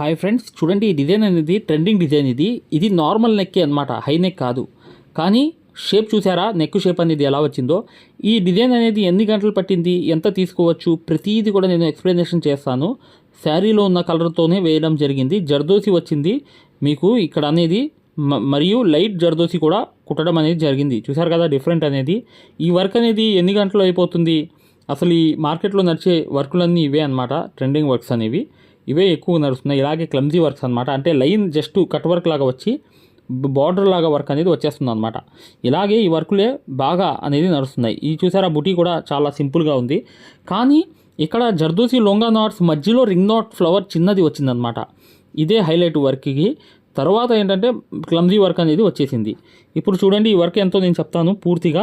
Hi friends చూడండి ఈ design అనేది ట్రెండింగ్ డిజైన్ ఇది. ఇది నార్మల్ నెక్కే అనమాట హై నెక్ కాదు. కానీ షేప్ చూసారా? నెక్ షేప్ అనేది ఎలా వచ్చిందో? ఈ డిజైన్ అనేది ఎన్ని గంటలు పట్టింది? ఎంత తీసుకోవచ్చు? ప్రతిదీ కూడా నేను ఎక్స్ప్లెనేషన్ చేస్తాను. శారీలో ఉన్న కలర్తోనే వేయడం జరిగింది. జర్దోసి వచ్చింది. మీకు ఇక్కడ అనేది మ- మరియు లైట్ జర్దోసి కూడా కుట్టడం అనేది జరిగింది. చూసారు కదా డిఫరెంట్ అనేది. ఈ వర్క్ అనేది ఎన్ని గంటలు అయిపోతుంది? అసలు ఈ మార్కెట్లో నడిచే వర్కులన్నీ ఇవే అనమాట ట్రెండింగ్ వర్క్స్ అనేవి. ఇవే ఎక్కువ నడుస్తున్నాయి. ఇలాగే క్లమ్జీ వర్క్స్ అనమాట అంటే లైన్ జస్ట్ కట్ వర్క్ లాగా వచ్చి బార్డర్ లాగా వర్క్ అనేది వచ్చేస్తుంది అనమాట ఇలాగే ఈ వర్కులే బాగా అనేది నడుస్తున్నాయి. ఈ చూసారా బుటీ కూడా చాలా సింపుల్గా ఉంది. కానీ ఇక్కడ జర్దోసి లొంగా నాట్స్ మధ్యలో రింగ్ నాట్ ఫ్లవర్ చిన్నది వచ్చిందనమాట ఇదే హైలైట్ వర్క్కి తర్వాత ఏంటంటే క్లమ్జీ వర్క్ అనేది వచ్చేసింది. ఇప్పుడు చూడండి ఈ వర్క్ ఎంతో నేను చెప్తాను పూర్తిగా.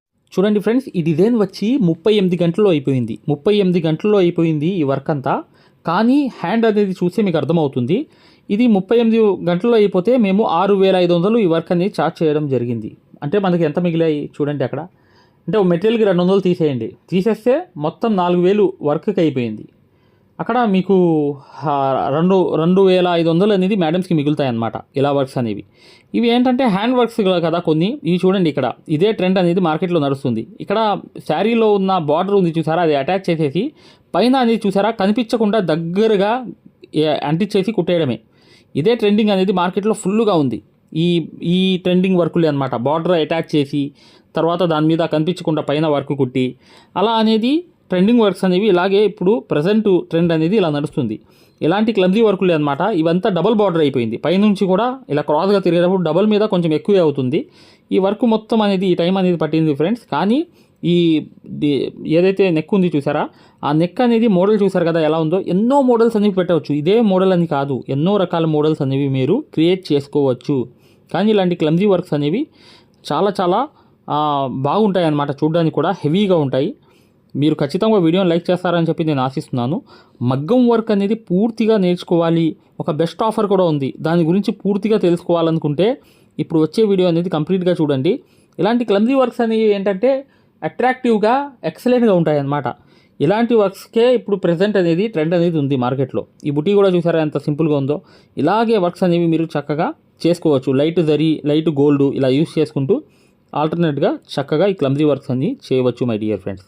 చూడండి ఫ్రెండ్స్ ఇది డిజైన్ వచ్చి ముప్పై ఎనిమిది గంటల్లో అయిపోయింది. ముప్పై ఎనిమిది గంటల్లో అయిపోయింది ఈ వర్క్ అంతా. కానీ హ్యాండ్ అనేది చూస్తే మీకు అర్థమవుతుంది. ఇది ముప్పై ఎనిమిది గంటల్లో అయిపోతే మేము ఆరు వేల ఐదు వందలు ఈ వర్క్ అనేది చార్జ్ చేయడం జరిగింది. అంటే మనకి ఎంత మిగిలాయి చూడండి అక్కడ. అంటే ఒక మెటీరియల్కి రెండు వందలు తీసేయండి. తీసేస్తే మొత్తం నాలుగు వేలు వర్క్కి అయిపోయింది. అక్కడ మీకు రెండు రెండు వేల ఐదు వందలు అనేది మేడమ్స్కి మిగులుతాయి అన్నమాట ఇలా వర్క్స్ అనేవి. ఇవి ఏంటంటే హ్యాండ్ వర్క్స్ కదా కొన్ని. ఇవి చూడండి ఇక్కడ. ఇదే ట్రెండ్ అనేది మార్కెట్లో నడుస్తుంది. ఇక్కడ శారీలో ఉన్న బార్డర్ ఉంది చూసారా? అది అటాచ్ చేసేసి పైన అనేది చూసారా? కనిపించకుండా దగ్గరగా అంటించేసి కుట్టేయడమే. ఇదే ట్రెండింగ్ అనేది మార్కెట్లో ఫుల్గా ఉంది. ఈ ఈ ట్రెండింగ్ వర్కులే అనమాట బార్డర్ అటాచ్ చేసి తర్వాత దాని మీద కనిపించకుండా పైన వర్క్ కుట్టి అలా అనేది ట్రెండింగ్ వర్క్స్ అనేవి ఇలాగే ఇప్పుడు ప్రజెంట్ ట్రెండ్ అనేది ఇలా నడుస్తుంది. ఇలాంటి క్లమ్జీ వర్క్ అనమాట ఇవంతా డబల్ బార్డర్ అయిపోయింది. పైనుంచి కూడా ఇలా క్రాస్గా తిరిగేటప్పుడు డబల్ మీద కొంచెం ఎక్కువే అవుతుంది. ఈ వర్క్ మొత్తం అనేది ఈ టైం అనేది పట్టింది ఫ్రెండ్స్. కానీ ఈ ఏదైతే నెక్ ఉంది చూసారా ఆ నెక్ అనేది మోడల్ చూసారు కదా ఎలా ఉందో ఎన్నో మోడల్స్ అనేవి పెట్టవచ్చు. ఇదే మోడల్ అని కాదు ఎన్నో రకాల మోడల్స్ అనేవి మీరు క్రియేట్ చేసుకోవచ్చు. కానీ ఇలాంటి క్లమ్జీ వర్క్స్ అనేవి చాలా చాలా బాగుంటాయి అన్నమాట చూడడానికి కూడా హెవీగా ఉంటాయి. మీరు ఖచ్చితంగా వీడియోని లైక్ చేస్తారని చెప్పి నేను ఆశిస్తున్నాను. మగ్గం వర్క్ అనేది పూర్తిగా నేర్చుకోవాలి. ఒక బెస్ట్ ఆఫర్ కూడా ఉంది. దాని గురించి పూర్తిగా తెలుసుకోవాలనుకుంటే ఇప్పుడు వచ్చే వీడియో అనేది కంప్లీట్గా చూడండి. ఇలాంటి క్లమ్జీ వర్క్స్ అనేవి ఏంటంటే అట్రాక్టివ్గా ఎక్సలెంట్గా ఉంటాయన్నమాట. ఇలాంటి వర్క్స్కే ఇప్పుడు ప్రజెంట్ అనేది ట్రెండ్ అనేది ఉంది మార్కెట్లో. ఈ బుటీ కూడా చూసారా ఎంత సింపుల్గా ఉందో? ఇలాగే వర్క్స్ అనేవి మీరు చక్కగా చేసుకోవచ్చు. లైట్ జరీ లైట్ గోల్డ్ ఇలా యూస్ చేసుకుంటూ ఆల్టర్నేట్గా చక్కగా ఈ క్లమ్జీ వర్క్స్ అన్ని చేయవచ్చు my dear friends.